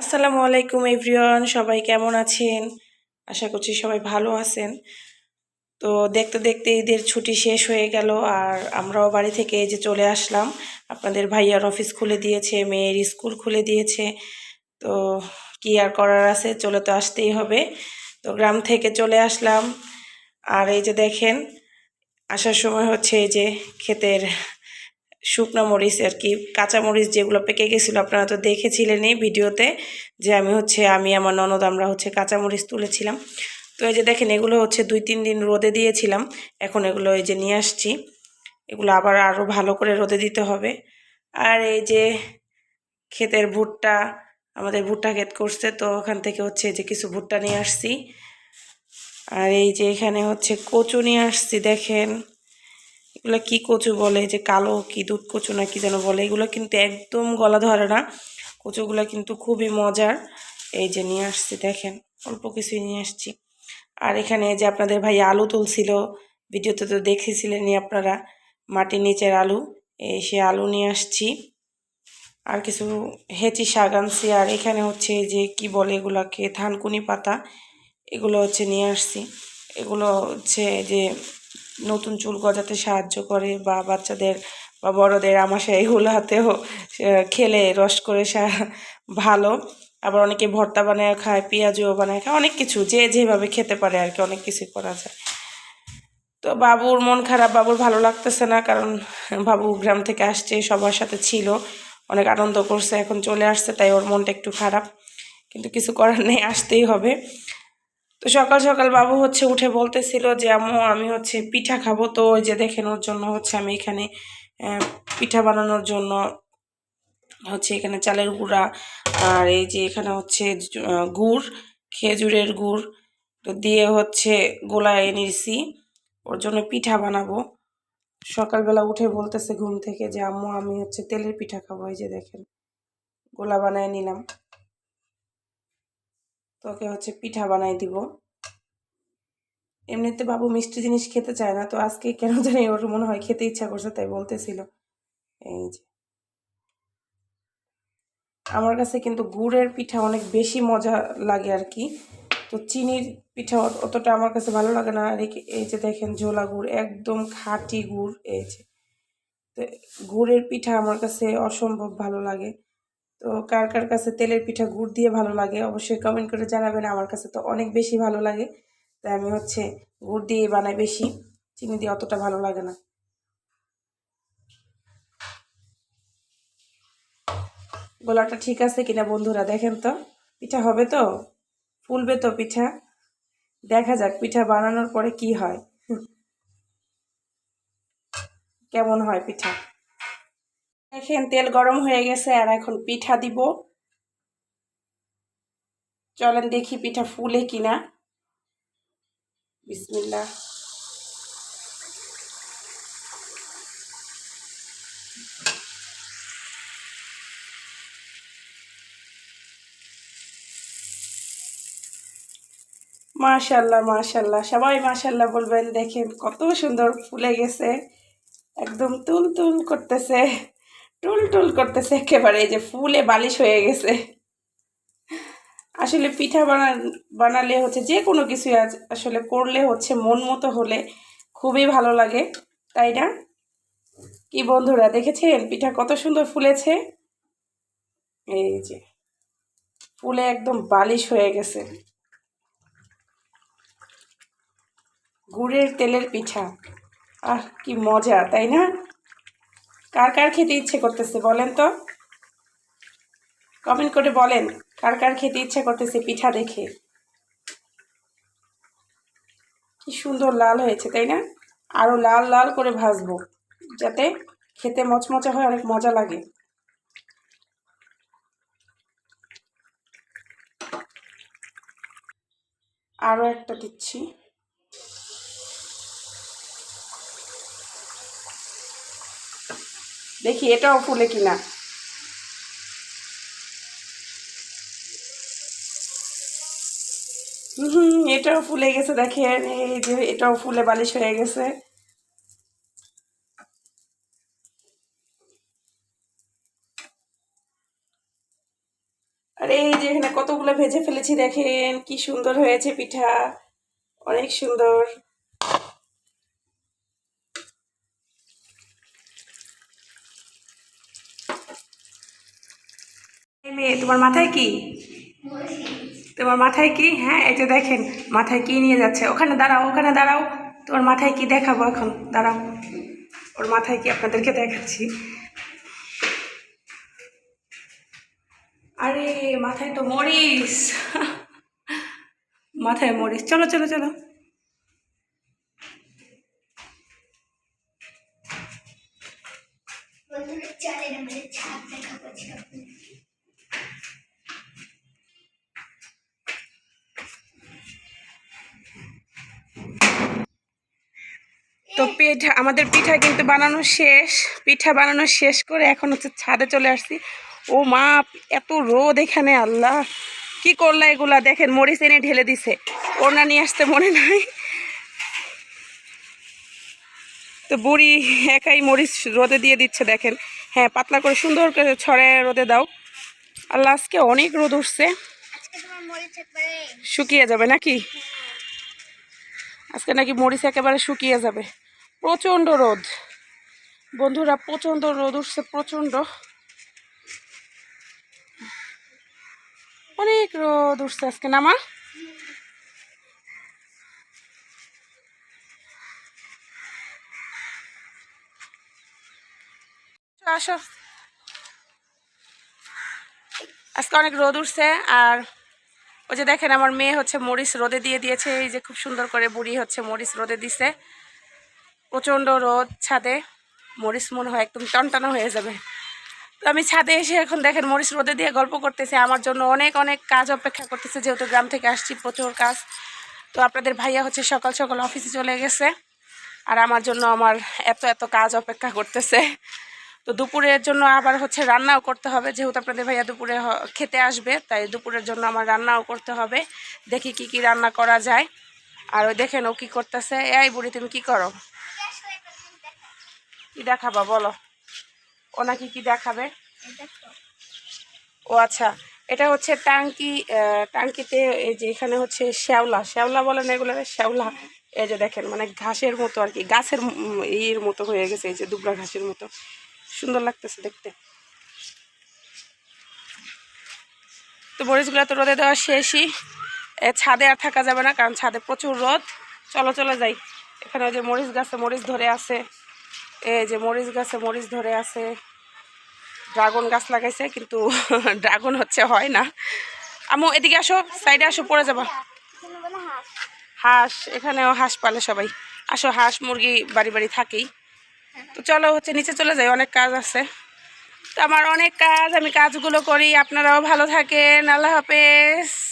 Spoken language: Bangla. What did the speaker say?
আসসালামু আলাইকুম এভরিওয়ান, সবাই কেমন আছেন? আশা করছি সবাই ভালো আছেন। তো দেখতে দেখতে ঈদের ছুটি শেষ হয়ে গেল আর আমরাও বাড়ি থেকে এই যে চলে আসলাম। আপনাদের ভাইয়ার অফিস খুলে দিয়েছে, মেয়ের স্কুল খুলে দিয়েছে। তো কি আর করার আছে, চলে তো আসতেই হবে। তো গ্রাম থেকে চলে আসলাম। আর এই যে দেখেন, আসার সময় হচ্ছে এই যে ক্ষেতের শুকনো মরিচ আর কি, কাঁচা মরিচ যেগুলো পেকে গেছিল আপনারা তো দেখেছিলেনই ভিডিওতে যে আমি হচ্ছে, আমি আমার ননদ, আমরা হচ্ছে কাঁচা মরিচ তুলেছিলাম। তো এই যে দেখেন, এগুলো হচ্ছে দুই তিন দিন রোদে দিয়েছিলাম, এখন এগুলো এই যে নিয়ে আসছি। এগুলো আবার আরও ভালো করে রোদে দিতে হবে। আর এই যে ক্ষেতের ভুট্টা, আমাদের ভুট্টা ক্ষেত করছে, তো ওখান থেকে হচ্ছে যে কিছু ভুট্টা নিয়ে আসছি। আর এই যে এখানে হচ্ছে কচু নিয়ে আসছি, দেখেন। এগুলো কি কচু বলে যে কালো কি দুধ কচু না কি যেন বলে, এগুলো কিন্তু একদম গলা ধরে না। কচুগুলো কিন্তু খুবই মজার। এই যে নিয়ে আসছি, দেখেন, অল্প কিছুই নিয়ে আসছি। আর এখানে যে আপনাদের ভাই আলু তুলছিল, ভিডিওতে তো দেখেছিলেনই আপনারা, মাটির নিচের আলু, এই সে আলু নিয়ে আসছি। আর কিছু হেঁচি শাক আনছি, আর এখানে হচ্ছে যে কি বলে এগুলাকে থানকুনি পাতা, এগুলো হচ্ছে নিয়ে আসছি। এগুলো হচ্ছে যে নতুন চুল গজাতে সাহায্য করে বা বাচ্চাদের বা বড়দের আমাশা এগুলোতেও খেলে, রস করে ভালো। আবার অনেকে ভর্তা বানায় খায়, পেঁয়াজও বানায় খায়, অনেক কিছু যে যেভাবে খেতে পারে আর কি, অনেক কিছুই করা যায়। তো বাবুর মন খারাপ, বাবুর ভালো লাগতেছে না কারণ বাবু গ্রাম থেকে আসছে, সবার সাথে ছিল, অনেক আনন্দ করছে, এখন চলে আসছে, তাই ওর মনটা একটু খারাপ। কিন্তু কিছু করার নেই, আসতেই হবে। তো সকাল সকাল বাবু হচ্ছে উঠে বলতেছিল যে, আম্মু, আমি হচ্ছে পিঠা খাব। তো ওই যে দেখেন ওর জন্য হচ্ছে আমি এখানে পিঠা বানানোর জন্য হচ্ছে এখানে চালের গুঁড়া আর এই যে এখানে হচ্ছে গুড়, খেজুরের গুড় তো দিয়ে হচ্ছে গোলায় নিয়েছি ওর জন্য পিঠা বানাবো। সকালবেলা উঠে বলতেছে ঘুম থেকে যে, আম্মু, আমি হচ্ছে তেলের পিঠা খাব। এই যে দেখেন, গোলা বানায় নিলাম। তোকে হচ্ছে পিঠা বানাই দিব। এমনিতে বাবু মিষ্টি জিনিস খেতে চায় না, তো আজকে কেন জানি ওর মনে হয় খেতে ইচ্ছা করছে, তাই বলতেছিল। এই যে। আমার কাছে কিন্তু গুড়ের পিঠা অনেক বেশি মজা লাগে আর কি। তো চিনির পিঠা অতটা আমার কাছে ভালো লাগে না। আর এই যে দেখেন ঝোলা গুড়, একদম খাঁটি গুড়, এই যে। তো গুড়ের পিঠা আমার কাছে অসম্ভব ভালো লাগে। তো কার কার কাছে তেলের পিঠা গুড় দিয়ে ভালো লাগে অবশ্যই কমেন্ট করে জানাবেন। আমার কাছে তো অনেক বেশি ভালো লাগে। তাই আমি হচ্ছে গুড় দিয়ে বানাই বেশি, চিনি দিয়ে অতটা ভালো লাগে না। গোলাটা ঠিক আছে কিনা বন্ধুরা দেখেন তো। পিঠা হবে তো? ফুলবে তো পিঠা? দেখা যাক পিঠা বানানোর পরে কি হয়। কেমন হয় পিঠা? দেখেন, তেল গরম হয়ে গেছে আর এখন পিঠা দিব। চলেন দেখি পিঠা ফুলে কিনা। বিসমিল্লা মাশাল্লাহ মাশাল্লাহ। সবাই মাশাল্লাহ বলবেন, দেখেন কত সুন্দর ফুলে গেছে। একদম তুল তুল করতেছে। টুল টুল করতেছে একেবারে, এই যে ফুলে বালিশ হয়ে গেছে। আসলে পিঠা বানা, বানালে হচ্ছে যে কোনো কিছুই আসলে করলে হচ্ছে মন মতো হলে খুবই ভালো লাগে, তাই না? কি বন্ধুরা দেখেছেন পিঠা কত সুন্দর ফুলেছে? এই যে, ফুলে একদম বালিশ হয়ে গেছে। গুড়ের তেলের পিঠা, আহ, কি মজা, তাই না? কার কার খেতে ইচ্ছে করতেছে বলেন তো? কমেন্ট করে বলেন, কার কার খেতে ইচ্ছে করতেছে পিঠা দেখে? কি সুন্দর লাল হয়েছে, তাই না? আরও লাল লাল করে ভাজবো, যাতে খেতে মচমচা হয়, অনেক মজা লাগে। আরও একটা দিচ্ছি। দেখি এটাও ফুলে কিনা। হুম এটাও ফুলে গেছে, দেখেন, এই যে এটাও ফুলে বালিশ হয়ে গেছে। আর, এই যে এখানে কতগুলো ভেজে ফেলেছি, দেখেন, কি সুন্দর হয়েছে পিঠা। অনেক সুন্দর। মেয়ে, তোমার মাথায় কি? তোমার মাথায় কি? হ্যাঁ এই যে দেখেন, মাথায় কি নিয়ে যাচ্ছে? ওখানে দাঁড়াও ওখানে দাঁড়াও। তোমার মাথায় কি দেখাবো এখন? দাঁড়াও। ওর মাথায় কি আপনাদেরকে দেখাচ্ছি? আরে, মাথায় তো মরিস মাথায় মরিস চলো চলো চলো বন্ধুরা চলেন আমাদের ছাদ দেখাবো আজকে তো পিঠা আমাদের পিঠা কিন্তু বানানো শেষ। পিঠা বানানো শেষ করে এখন হচ্ছে ছাদে চলে আসছি। ও মা এত রোদ এখানে আল্লাহ। কি করলা এগুলা? দেখেন মরিচ এনে ঢেলে দিছে। ওনা নিয়ে আসতে মনে নাই। তো বুড়ি একাই মরিচ রোদে দিয়ে দিচ্ছে দেখেন। হ্যাঁ পাতলা করে সুন্দর করে ছড়ে রোদে দাও। আল্লাহ আজকে অনেক রোদ উঠছে। শুকিয়ে যাবে নাকি? আজকে নাকি মরিচ একেবারে শুকিয়ে যাবে। প্রচণ্ড রোদ। বন্ধুরা, প্রচণ্ড রোদ উঠছে, প্রচণ্ড। অনেক রোদ উঠছে আজকে নামা আজকে অনেক রোদ উঠছে, আর ওই যে দেখেন, আমার মেয়ে হচ্ছে মরিচ রোদে দিয়ে দিয়েছে, এই যে খুব সুন্দর করে বুড়ি হচ্ছে মরিচ রোদে দিছে। প্রচণ্ড রোদ, ছাদে। মরিচ মনে হয় একদম টনটানো হয়ে যাবে। তো আমি ছাদে এসে এখন দেখেন মরিচ রোদে দিয়ে গল্প করতেছে, আমার জন্য অনেক অনেক কাজ অপেক্ষা করতেছে, যেহেতু গ্রাম থেকে আসছি প্রচুর কাজ। তো আপনাদের ভাইয়া হচ্ছে সকাল সকাল অফিসে চলে গেছে, আর আমার জন্য আমার এত এত কাজ অপেক্ষা করতেছে। তো দুপুরের জন্য আবার হচ্ছে রান্নাও করতে হবে, যেহেতু আপনাদের ভাইয়া দুপুরে খেতে আসবে, তাই দুপুরের জন্য আমার রান্নাও করতে হবে। দেখি কি কি রান্না করা যায়। আর ওই দেখেন ও কী করতেছে, এই বুড়ি, তুমি কি করো? কি দেখাবা বলো? ও নাকি কি দেখাবে? ও আচ্ছা এটা হচ্ছে টাঙ্কি টাঙ্কিতে এই যে এখানে হচ্ছে শ্যাওলা। শ্যাওলা বলেন এগুলো শ্যাওলা। এই যে দেখেন মানে ঘাসের মতো আর কি গাছের ইয়ের মতো হয়ে গেছে এই যে দুবরা ঘাসের মতো। সুন্দর লাগতেছে দেখতে। তো মরিচগুলো তো রোদে দেওয়া শেষই। ছাদে আর থাকা যাবে না কারণ ছাদে প্রচুর রোদ। চলো চলে যাই। এখানে ওই যে মরিচ গাছে মরিচ ধরে আছে। এই যে মরিচ গাছে মরিচ ধরে আছে, ড্রাগন গাছ লাগাইছে, কিন্তু ড্রাগন হচ্ছে হয় না। আমু, এদিকে আসো, সাইডে আসো, পড়ে যাবা। হাঁস, এখানেও হাঁস পালে সবাই। আসো, হাঁস, মুরগি, বাড়ি বাড়ি থাকেই। তো চলো হচ্ছে নিচে চলে যাই, অনেক কাজ আছে। তো আমার অনেক কাজ, আমি কাজগুলো করি, আপনারাও ভালো থাকেন, আল্লাহ হাফেজ।